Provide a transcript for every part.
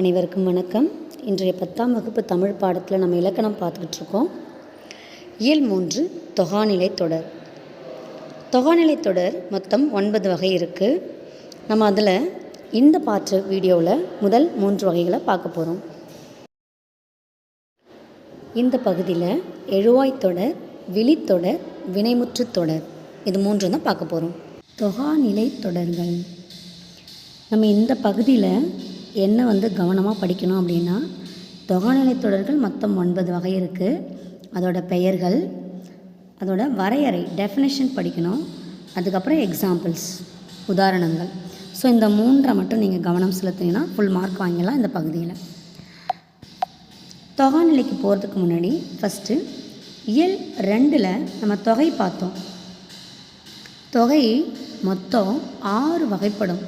அனைவருக்கும் வணக்கம். இன்றைய பத்தாம் வகுப்பு தமிழ் பாடத்தில் நம்ம இலக்கணம் பார்த்துக்கிட்டு இருக்கோம் இயல் மூன்று தொகாநிலை தொடர். தொகாநிலை தொடர் மொத்தம் ஒன்பது வகை இருக்குது நம்ம அதில் இந்த பாட்டு வீடியோவில் முதல் மூன்று வகைகளை பார்க்க போகிறோம் இந்த பகுதியில் எழுவாய் தொடர் விழித்தொடர் வினைமுற்று தொடர் இது மூன்று தான் பார்க்க போகிறோம் தொகாநிலை தொடர்கள். நம்ம இந்த பகுதியில் என்ன வந்து கவனமாக படிக்கணும் அப்படின்னா தொகாநிலை தொடர்கள் மொத்தம் ஒன்பது வகை இருக்குது அதோட பெயர்கள் அதோட வரையறை டெஃபினேஷன் படிக்கணும். அதுக்கப்புறம் எக்ஸாம்பிள்ஸ் உதாரணங்கள். ஸோ இந்த மூன்றை மட்டும் நீங்கள் கவனம் செலுத்தினீங்கன்னா ஃபுல் மார்க் வாங்கிடலாம் இந்த பகுதியில். தொகாநிலைக்கு போகிறதுக்கு முன்னாடி ஃபஸ்ட்டு இயல் ரெண்டில் நம்ம தொகை பார்த்தோம். தொகை மொத்தம் ஆறு வகைப்படும்.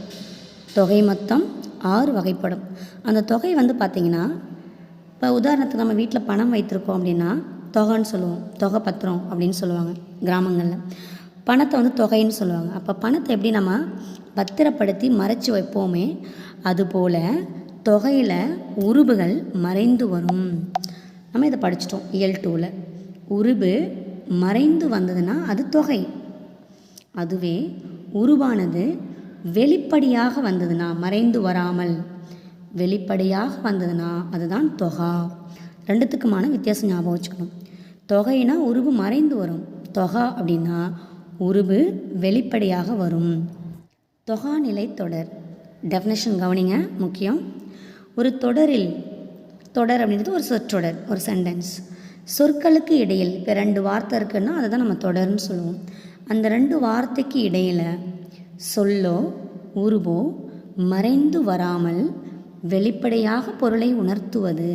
தொகை மொத்தம் ஆறு வகைப்படும். அந்த தொகை வந்து பார்த்திங்கன்னா இப்போ உதாரணத்துக்கு நம்ம வீட்டில் பணம் வைத்திருக்கோம் அப்படின்னா தொகைன்னு சொல்லுவோம். தொகை பத்திரம் அப்படின்னு சொல்லுவாங்க கிராமங்களில். பணத்தை வந்து தொகைன்னு சொல்லுவாங்க. அப்போ பணத்தை எப்படி நம்ம பத்திரப்படுத்தி மறைச்சி வைப்போமே அதுபோல் தொகையில் உருபுகள் மறைந்து வரும். நம்ம இதை படிச்சிட்டோம். இயல் டூவில் உருபு மறைந்து வந்ததுன்னா அது தொகை. அதுவே உருவானது வெளிப்படையாக வந்ததுன்னா மறைந்து வராமல். வெளிப்படையாக வந்ததுன்னா அதுதான் தொகா. ரெண்டுத்துக்குமான வித்தியாசம் ஞாபகம் வச்சுக்கணும். தொகைனா உருவு மறைந்து வரும். தொகா அப்படின்னா உருவு வெளிப்படையாக வரும். தொகா நிலை தொடர். டெஃபினேஷன் கவனிங்க முக்கியம். ஒரு தொடரில் தொடர் அப்படின்றது ஒரு சொற்றொடர் ஒரு சென்டென்ஸ் சொற்களுக்கு இடையில் இப்போ ரெண்டு வார்த்தை இருக்குன்னா அதை தான் நம்ம தொடர்ன்னு சொல்லுவோம். அந்த ரெண்டு வார்த்தைக்கு இடையில் சொல்லோ உருவோ மறைந்து வராமல் வெளிப்படையாக பொருளை உணர்த்துவது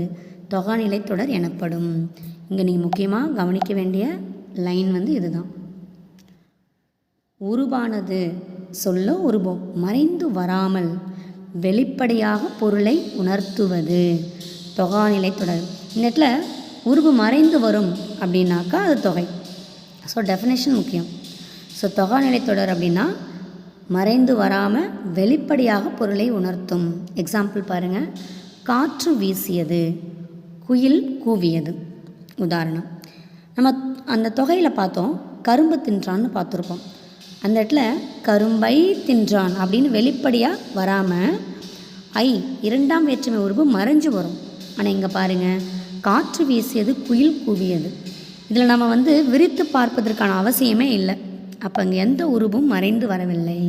தொகாநிலை தொடர் எனப்படும். இங்கே நீங்கள் முக்கியமாக கவனிக்க வேண்டிய லைன் வந்து இதுதான். உருவானது சொல்லோ உருவோ மறைந்து வராமல் வெளிப்படையாக பொருளை உணர்த்துவது தொகாநிலை தொடர். இந்த இடத்துல உருவு மறைந்து வரும் அப்படின்னாக்கா அது தொகை. ஸோ டெஃபினேஷன் முக்கியம். ஸோ தொகாநிலை தொடர் அப்படின்னா மறைந்து வராமல் வெளிப்படையாக பொருளை உணர்த்தும். எக்ஸாம்பிள் பாருங்கள் காற்று வீசியது. குயில் கூவியது. உதாரணம். நம்ம அந்த தொகையில் பார்த்தோம். கரும்பு தின்றான்னு பார்த்துருப்போம். அந்த இடத்துல கரும்பை தின்றான் அப்படின்னு வெளிப்படையாக வராமல் ஐ இரண்டாம் வேற்றுமை உருவு மறைஞ்சு வரும். ஆனால் இங்கே பாருங்கள் காற்று வீசியது குயில் கூவியது. இதில் நம்ம வந்து விரித்து பார்ப்பதற்கான அவசியமே இல்லை. அப்போ அங்கே எந்த உருவும் மறைந்து வரவில்லை.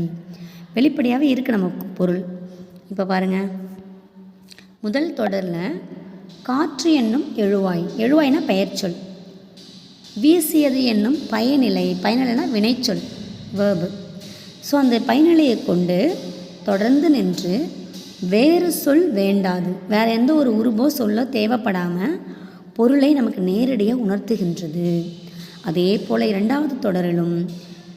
வெளிப்படையாகவே இருக்குது நமக்கு பொருள். இப்போ பாருங்கள் முதல் தொடரில் காற்று என்னும் எழுவாய். எழுவாய்னா பெயர்ச்சொல் வீசியது என்னும் பயனிலை. பயனிலைனா வினைச்சொல். வேர்பு ஸோ அந்த பயனிலையை கொண்டு தொடர்ந்து நின்று வேறு சொல் வேண்டாது. வேறு எந்த ஒரு உருவோ சொல்ல தேவைப்படாமல் பொருளை நமக்கு நேரடியாக உணர்த்துகின்றது. அதே போல் இரண்டாவது தொடரிலும்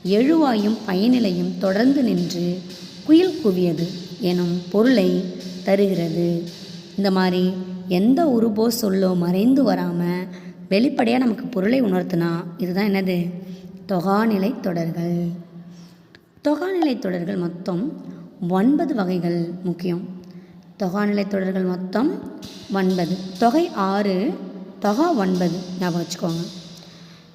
எழுவாயும் பயனிலையும் தொடர்ந்து நின்று குயில் குவியது எனும் பொருளை தருகிறது. இந்த மாதிரி எந்த உருவோ சொல்லோ மறைந்து வராமல் வெளிப்படையாக நமக்கு பொருளை உணர்த்தினா இதுதான் என்னது? தொகாநிலை தொடர்கள். தொகாநிலை தொடர்கள் மொத்தம் ஒன்பது வகைகள் முக்கியம். தொகாநிலை தொடர்கள் மொத்தம் ஒன்பது. தொகை ஆறு தொகா ஒன்பது. ஞாபகம் வச்சுக்கோங்க.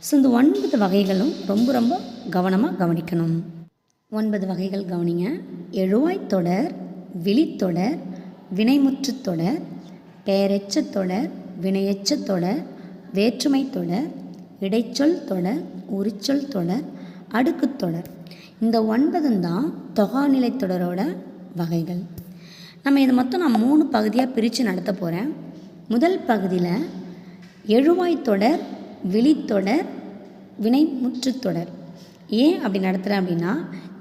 ஸோ இந்த ஒன்பது வகைகளும் ரொம்ப ரொம்ப கவனமாக கவனிக்கணும். ஒன்பது வகைகள் கவனிங்க. எழுவாய் தொடர் விழித்தொடர் வினைமுற்றுத்தொடர் தொடர் பெயரெச்ச தொடர் வினையெச்ச தொடர் வேற்றுமை தொடர் இடைச்சொல் தொடர் உரிச்சொல் தொடர் அடுக்குத் தொடர். இந்த ஒன்பதும் தான் தொகாநிலை தொடரோட வகைகள். நம்ம இது மொத்தம் நான் மூணு பகுதியாக பிரித்து நடத்த போகிறேன் முதல் பகுதியில் எழுவாய் தொடர் விழித்தொடர் வினைமுற்று தொடர். ஏன் அப்படி நடத்துகிறேன் அப்படின்னா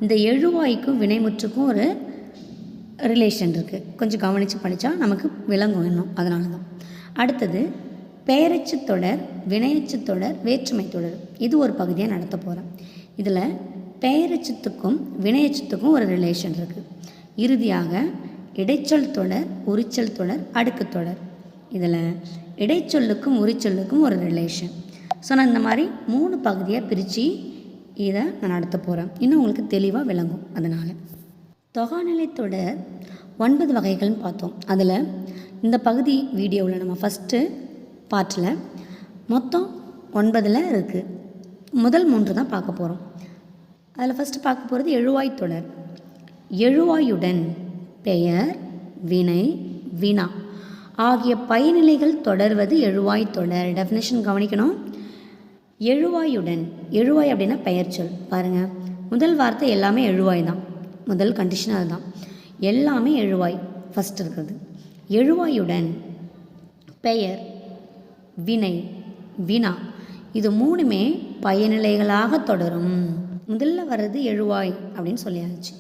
இந்த எழுவாய்க்கும் வினைமுற்றுக்கும் ஒரு ரிலேஷன் இருக்குது கொஞ்சம் கவனித்து படித்தா நமக்கு விளங்கும் இன்னும் அதனால தான் அடுத்தது பெயரச்சு தொடர் வினையச்சு தொடர் வேற்றுமை தொடர். இது ஒரு பகுதியாக நடத்த போகிறேன் இதில் பெயரச்சத்துக்கும் வினையச்சத்துக்கும் ஒரு ரிலேஷன் இருக்குது இறுதியாக இடைச்சொல் தொடர் உரிச்சொல் தொடர் அடுக்கு தொடர். இதில் இடைச்சொல்லுக்கும் உரிச்சொல்லுக்கும் ஒரு ரிலேஷன் ஸோ நான் இந்த மாதிரி மூணு பகுதியாக பிரித்து இதை நான் நடத்த போகிறேன் இன்னும் உங்களுக்கு தெளிவாக விளங்கும் அதனால். தொகாநிலை ஒன்பது வகைகள்னு பார்த்தோம். அதில் இந்த பகுதி வீடியோவில் நம்ம ஃபஸ்ட்டு பார்ட்டில் மொத்தம் ஒன்பதில் இருக்குது முதல் மூன்று தான் பார்க்க போகிறோம் அதில் ஃபஸ்ட்டு பார்க்க போகிறது எழுவாய் தொடர். எழுவாயுடன் பெயர் வினை வினா ஆகிய பயனிலைகள் தொடர்வது எழுவாய் தொடர். டெஃபினேஷன் கவனிக்கணும். எழுவாயுடன் எழுவாய் அப்படின்னா பெயர் சொல். பாருங்கள் முதல் வார்த்தை எல்லாமே எழுவாய் தான். முதல் கண்டிஷன் அதுதான். எல்லாமே எழுவாய். ஃபஸ்ட் இருக்கிறது எழுவாயுடன் பெயர் வினை வினா. இது மூணுமே பயனிலைகளாக தொடரும். முதல்ல வர்றது எழுவாய் அப்படின்னு சொல்லியாச்சு.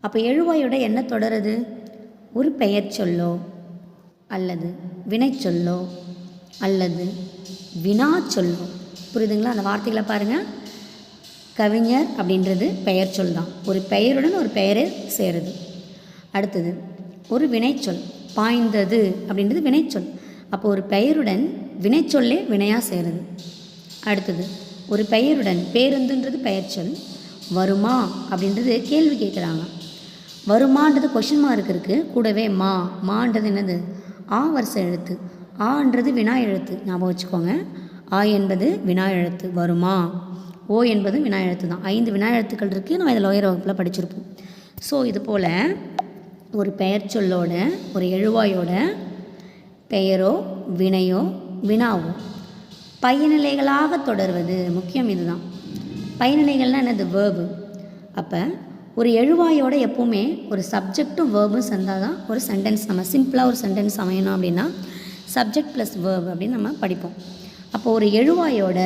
அப்போ எழுவாயோட என்ன தொடருது? ஒரு பெயர் சொல்லோ அல்லது வினை சொல்லோ அல்லது வினா சொல்லோ. புரியுதுங்களா? அந்த வார்த்தைகளை பாருங்கள் கவிஞர் அப்படின்றது பெயர் சொல் தான். ஒரு பெயருடன் ஒரு பெயரை சேருது. அடுத்தது ஒரு வினைச்சொல் பாய்ந்தது அப்படின்றது வினைச்சொல். அப்போ ஒரு பெயருடன் வினைச்சொல்லே வினையாக சேருது. அடுத்தது ஒரு பெயருடன் பேருந்துன்றது பெயர் சொல். வருமா அப்படின்றது கேள்வி கேட்குறாங்க. வருமான்றது கொஷின் மார்க் இருக்குது கூடவே மா மான்றது என்னது? ஆ வரிசை எழுத்து. ஆன்றது வினா எழுத்து. ஞாபகம் வச்சுக்கோங்க. ஆ என்பது வினா எழுத்து வருமா? ஓ என்பது வினா எழுத்து தான். ஐந்து வினா எழுத்துக்கள் இருக்குது நம்ம இதில் லோயர் வகுப்பில் படிச்சிருப்போம். ஸோ இது போல் ஒரு பெயர் சொல்லோட ஒரு எழுவாயோட பெயரோ வினையோ வினாவோ பயனிலைகளாக தொடர்வது முக்கியம் இதுதான். பயனிலைகள்னால் என்னது? வேர்பு அப்போ ஒரு எழுவாயோட எப்போவுமே ஒரு சப்ஜெக்டும் வேர்பும் சேர்ந்தால் தான் ஒரு சென்டென்ஸ் நம்ம சிம்பிளாக ஒரு சென்டென்ஸ் அமையணும் அப்படின்னா சப்ஜெக்ட் ப்ளஸ் வேர்ப் அப்படின்னு நம்ம படிப்போம். அப்போ ஒரு எழுவாயோட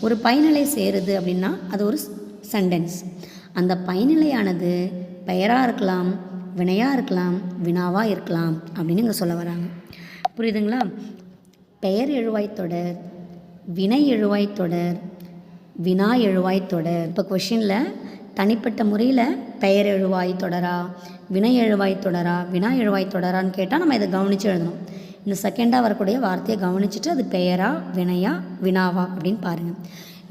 ஒரு பயனிலை சேருது அப்படின்னா அது ஒரு சென்டென்ஸ் அந்த பயனிலையானது பெயராக இருக்கலாம் வினையாக இருக்கலாம் வினாவாக இருக்கலாம் அப்படின்னு இங்கே சொல்ல வராங்க. புரியுதுங்களா? பெயர் எழுவாய் தொடர் வினை எழுவாய் தொடர் வினா எழுவாய் தொடர். இப்போ கொஷினில் தனிப்பட்ட முறையில் பெயர் எழுவாய் தொடரா வினை எழுவாய் தொடரா வினா எழுவாய் தொடரான்னு கேட்டால் நம்ம இதை கவனித்து எழுதணும். இந்த செகண்டாக வரக்கூடிய வார்த்தையை கவனிச்சுட்டு அது பெயரா வினையா வினாவா அப்படின்னு பாருங்கள்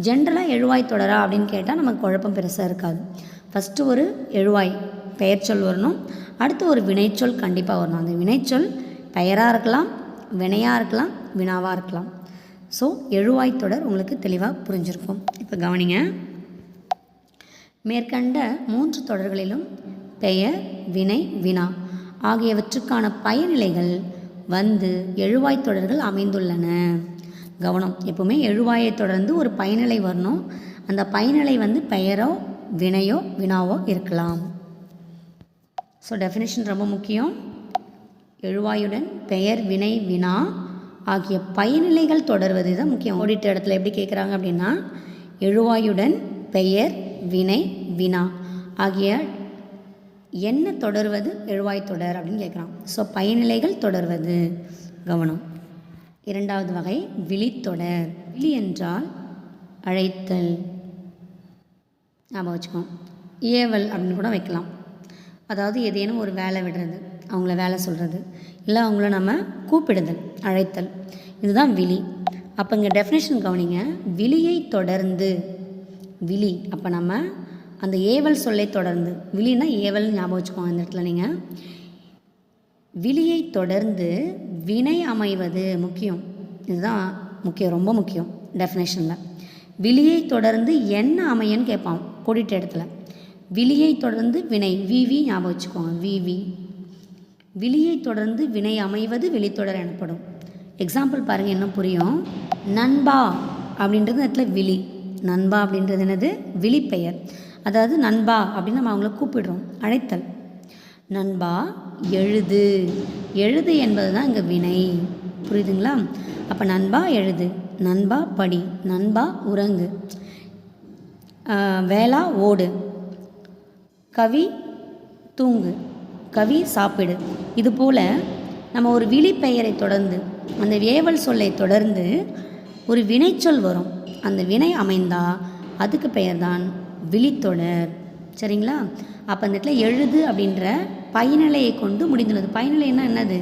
ஜென்ரலாக எழுவாய் தொடரா அப்படின்னு கேட்டால் நமக்கு குழப்பம் பெருசாக இருக்காது. ஃபஸ்ட்டு ஒரு எழுவாய் பெயர் சொல் வரணும். அடுத்து ஒரு வினைச்சொல் கண்டிப்பாக வரணும். அந்த வினைச்சொல் பெயராக இருக்கலாம் வினையாக இருக்கலாம் வினாவாக இருக்கலாம். ஸோ எழுவாய் தொடர் உங்களுக்கு தெளிவாக புரிஞ்சிருக்கும். இப்போ கவனிங்க. மேற்கண்ட மூன்று தொடர்களிலும் பெயர் வினை வினா ஆகியவற்றுக்கான பயனிலைகள் வந்து எழுவாய் தொடர்கள் அமைந்துள்ளன. கவனம். எப்போவுமே எழுவாயை தொடர்ந்து ஒரு பயனிலை வரணும். அந்த பயனிலை வந்து பெயரோ வினையோ வினாவோ இருக்கலாம். ஸோ டெஃபினேஷன் ரொம்ப முக்கியம். எழுவாயுடன் பெயர் வினை வினா ஆகிய பயனிலைகள் தொடர்வது தான் முக்கியம். ஓடிட்ட இடத்துல எப்படி கேட்குறாங்க அப்படின்னா எழுவாயுடன் பெயர் வினை வினா ஆகிய என்ன தொடர்வது? எழுவாய் தொடர் அப்படின்னு கேட்குறான். ஸோ பயனிலைகள் தொடர்வது. கவனம். இரண்டாவது வகை விழித்தொடர் விழி என்றால் அழைத்தல். ஞாபகம் வச்சுக்கோம் ஏவல் அப்படின்னு கூட வைக்கலாம். அதாவது ஏதேனும் ஒரு வேலை விடுறது அவங்கள வேலை சொல்கிறது இல்லை அவங்கள நம்ம கூப்பிடுதல் அழைத்தல். இதுதான் விழி. அப்போ இங்கே டெஃபினேஷன் கவனிங்க. விழியை தொடர்ந்து. விழி அப்போ நம்ம அந்த ஏவல் சொல்லை தொடர்ந்து விழினா ஏவல் ஞாபகம் வச்சுக்கோங்க அந்த இடத்துல நீங்கள் விழியை தொடர்ந்து வினை அமைவது முக்கியம். இதுதான் முக்கியம் ரொம்ப முக்கியம் டெஃபினேஷனில் விழியை தொடர்ந்து என்ன அமையன்னு கேட்பான் கூட்டிகிட்ட இடத்துல. விழியை தொடர்ந்து வினை விவி ஞாபகம் வச்சுக்கோங்க விவி விழியை தொடர்ந்து வினை அமைவது வெளித்தொடர் எனப்படும். எக்ஸாம்பிள் பாருங்கள் என்ன புரியும். நண்பா அப்படின்றது இடத்துல விழி. நண்பா அப்படின்றது என்னது? விழிப்பெயர். அதாவது நண்பா அப்படின்னு நம்ம அவங்கள கூப்பிடுறோம். அழைத்தல். நண்பா எழுது. எழுது என்பது தான் இங்கே வினை. புரியுதுங்களா? அப்போ நண்பா எழுது. நண்பா படி. நண்பா உறங்கு. வேளா ஓடு. கவி தூங்கு. கவி சாப்பிடு. இது போல் நம்ம ஒரு விழிப்பெயரை தொடர்ந்து அந்த வேவல் சொல்லை தொடர்ந்து ஒரு வினைச்சொல் வரும். அந்த வினை அமைந்தால் அதுக்கு பெயர் தான் விழித்தொடர். சரிங்களா? அப்போ அந்த இடத்துல எழுது அப்படின்ற பயனிலையை கொண்டு முடிந்துள்ளது. பயனிலைன்னா என்னது?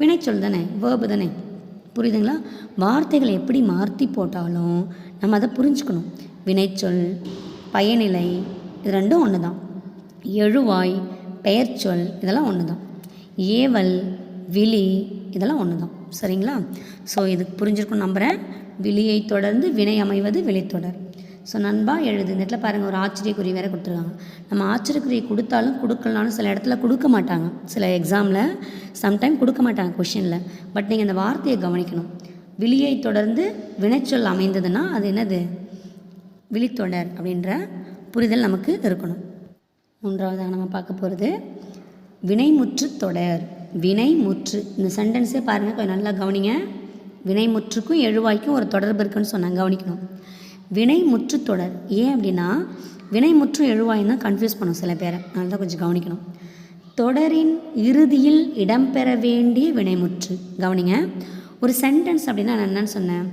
வினைச்சொல் தானே வேர்பு தானே. புரியுதுங்களா? வார்த்தைகளை எப்படி மாற்றி போட்டாலும் நம்ம அதை புரிஞ்சுக்கணும். வினைச்சொல் பயனிலை இது ரெண்டும் ஒன்று தான் எழுவாய் பெயர்ச்சொல் இதெல்லாம் ஒன்று தான் ஏவல் விழி இதெல்லாம் ஒன்று தான் சரிங்களா? ஸோ இதுக்கு புரிஞ்சிருக்கும் நம்புகிறேன் விழியை தொடர்ந்து வினை அமைவது விழித்தொடர். ஸோ நண்பா எழுது. இந்த இடத்துல பாருங்கள் ஒரு ஆச்சரியக்குறி வேறு கொடுத்துருக்காங்க. நம்ம ஆச்சரியக்குறி கொடுத்தாலும் கொடுக்கலனாலும் சில இடத்துல கொடுக்க மாட்டாங்க. சில எக்ஸாமில் சம்டைம் கொடுக்க மாட்டாங்க கொஷினில் பட் நீங்கள் இந்த வார்த்தையை கவனிக்கணும். விழியை தொடர்ந்து வினைச்சொல் அமைந்ததுன்னா அது என்னது? விழித்தொடர் அப்படின்ற புரிதல் நமக்கு இருக்கணும். மூன்றாவதாக நம்ம பார்க்க போகிறது வினைமுற்று தொடர். வினைமுற்று. இந்த சென்டென்ஸே பாருங்கள் கொஞ்சம் நல்லா கவனிங்க. வினைமுற்றுக்கும் எழுவாய்க்கும் ஒரு தொடர்பு இருக்குன்னு சொன்னாங்க. கவனிக்கணும். வினைமுற்று தொடர் ஏன் அப்படின்னா வினை முற்று எழுவாயும் தான் கன்ஃபியூஸ் பண்ணும் சில பேரை. அதனால தான் கொஞ்சம் கவனிக்கணும். தொடரின் இறுதியில் இடம்பெற வேண்டிய வினைமுற்று. கவனிங்க. ஒரு சென்டென்ஸ் அப்படின்னா நான் என்னன்னு சொன்னேன்?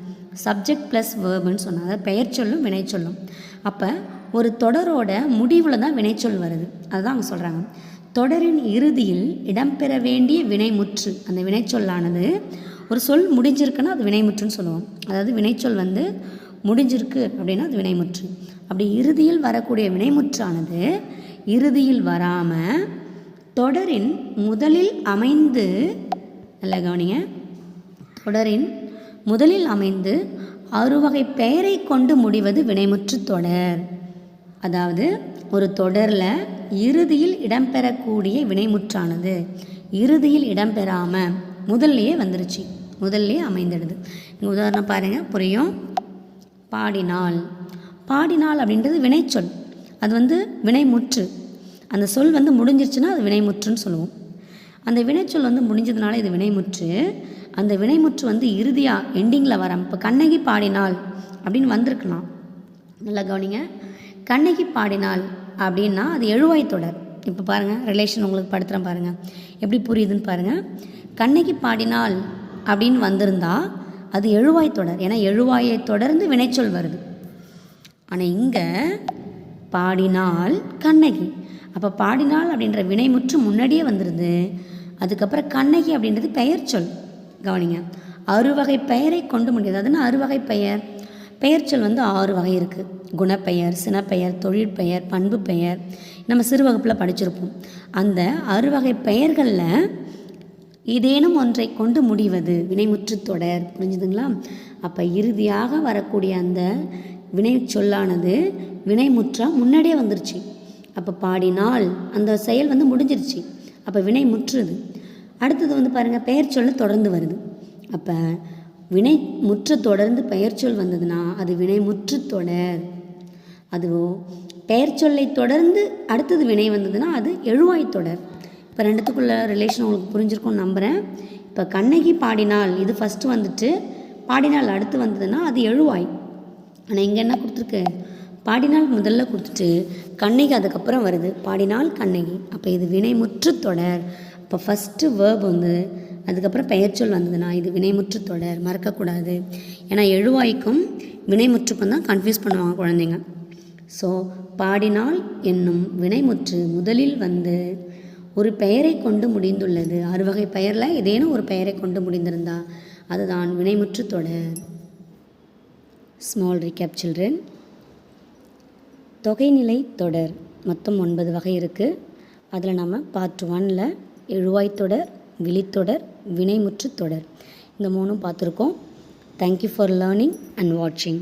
சப்ஜெக்ட் ப்ளஸ் வேர்புன்னு சொன்னேன். அதாவது பெயர் சொல்லும் வினை சொல்லும். அப்போ ஒரு தொடரோட முடிவில் தான் வினைச்சொல் வருது. அதுதான் அவங்க சொல்கிறாங்க தொடரின் இறுதியில் இடம்பெற வேண்டிய வினைமுற்று. அந்த வினைச்சொல்லானது ஒரு சொல் முடிஞ்சிருக்குன்னா அது வினைமுற்றுன்னு சொல்லுவோம். அதாவது வினைச்சொல் வந்து முடிஞ்சிருக்கு அப்படின்னா அது வினைமுற்று. அப்படி இறுதியில் வரக்கூடிய வினைமுற்றானது இறுதியில் வராமல் தொடரின் முதலில் அமைந்து நல்லா கவனிங்க. தொடரின் முதலில் அமைந்து அறுவகை பெயரை கொண்டு முடிவது வினைமுற்று தொடர். அதாவது ஒரு தொடரில் இறுதியில் இடம்பெறக்கூடிய வினைமுற்றானது. இறுதியில் இடம்பெறாமல் முதல்லையே வந்துருச்சு. முதல்லையே அமைந்துடுது. உதாரணம் பாருங்கள் புரியும்? பாடினாள் பாடினாள் அப்படின்றது வினைச்சொல். அது வந்து வினைமுற்று. அந்த சொல் வந்து முடிஞ்சிருச்சுன்னா அது வினைமுற்றுன்னு சொல்லுவோம். அந்த வினைச்சொல் வந்து முடிஞ்சதுனால இது வினைமுற்று. அந்த வினைமுற்று வந்து இறுதியாக எண்டிங்கில் வர இப்போ கண்ணகி பாடினாள் அப்படின்னு வந்திருக்கலாம். நல்லா கவனிங்க. கண்ணகி பாடினாள் அப்படின்னா அது எழுவாய் தொடர். இப்போ பாருங்கள் ரிலேஷன் உங்களுக்கு படுத்துகிறேன் பாருங்கள் எப்படி புரியுதுன்னு பாருங்கள் கண்ணகி பாடினாள் அப்படின்னு வந்திருந்தால் அது எழுவாய் தொடர். ஏன்னா எழுவாயை தொடர்ந்து வினைச்சொல் வருது. ஆனால் இங்கே பாடினால் கண்ணகி. அப்போ பாடினால் அப்படின்ற வினை முற்று முன்னாடியே வந்துடுது அதுக்கப்புறம் கண்ணகி அப்படின்றது பெயர் சொல். கவனிங்க. அறுவகை பெயரை கொண்டு முடியாது. அதுன்னா அறுவகை பெயர்? பெயர் சொல் வந்து ஆறு வகை இருக்குது குணப்பெயர் சினப்பெயர் தொழிற்பெயர் பண்பு பெயர் நம்ம சிறு வகுப்பில் படிச்சிருப்போம். அந்த அறுவகை பெயர்களில் ஏதேனும் ஒன்றை கொண்டு முடிவது. வினைமுற்று தொடர். புரிஞ்சுதுங்களா? அப்போ இறுதியாக வரக்கூடிய அந்த வினை சொல்லானது வினைமுற்றா முன்னாடியே வந்துருச்சு. அப்போ பாடினால் அந்த செயல் வந்து முடிஞ்சிருச்சு. அப்போ வினை முற்றுது. அடுத்தது வந்து பாருங்கள் பெயர் சொல்ல தொடர்ந்து வருது. அப்போ வினை முற்று தொடர்ந்து பெயர் சொல் வந்ததுன்னா அது வினை முற்று தொடர். அதுவோ பெயர் சொல்லை தொடர்ந்து அடுத்தது வினை வந்ததுன்னா அது எழுவாய் தொடர். இப்போ ரெண்டுத்துக்குள்ள ரிலேஷன் உங்களுக்கு புரிஞ்சிருக்கும்னு நம்புகிறேன் இப்போ கண்ணகி பாடினால் இது ஃபஸ்ட்டு வந்துட்டு பாடினால் அடுத்து வந்ததுன்னா அது எழுவாய். ஆனால் இங்கே என்ன கொடுத்துருக்கு? பாடினால் முதல்ல கொடுத்துட்டு கண்ணகி அதுக்கப்புறம் வருது. பாடினால் கண்ணகி. அப்போ இது வினைமுற்று தொடர். அப்போ ஃபஸ்ட்டு வேர்ப் வந்து அதுக்கப்புறம் பெயர்ச்சொல் வந்ததுன்னா இது வினைமுற்று தொடர். மறக்கக்கூடாது. ஏன்னா எழுவாய்க்கும் வினைமுற்றுக்கும் தான் கன்ஃபியூஸ் பண்ணுவாங்க குழந்தைங்க. ஸோ பாடினால் என்னும் வினைமுற்று முதலில் வந்து ஒரு பெயரை கொண்டு முடிந்துள்ளது. அறுவகை பெயரில் ஏதேனும் ஒரு பெயரை கொண்டு முடிந்திருந்தா அதுதான் வினைமுற்று தொடர். ஸ்மால் ரிகேப் சில்ட்ரன் தொகைநிலை தொடர். மொத்தம் ஒன்பது வகை இருக்குது அதில் நம்ம பார்ட் ஒனில் எழுவாய் தொடர் விழித்தொடர் வினைமுற்று தொடர். இந்த மூணும் பார்த்துருக்கோம். தேங்க்யூ ஃபார் லேர்னிங் அண்ட் வாட்சிங்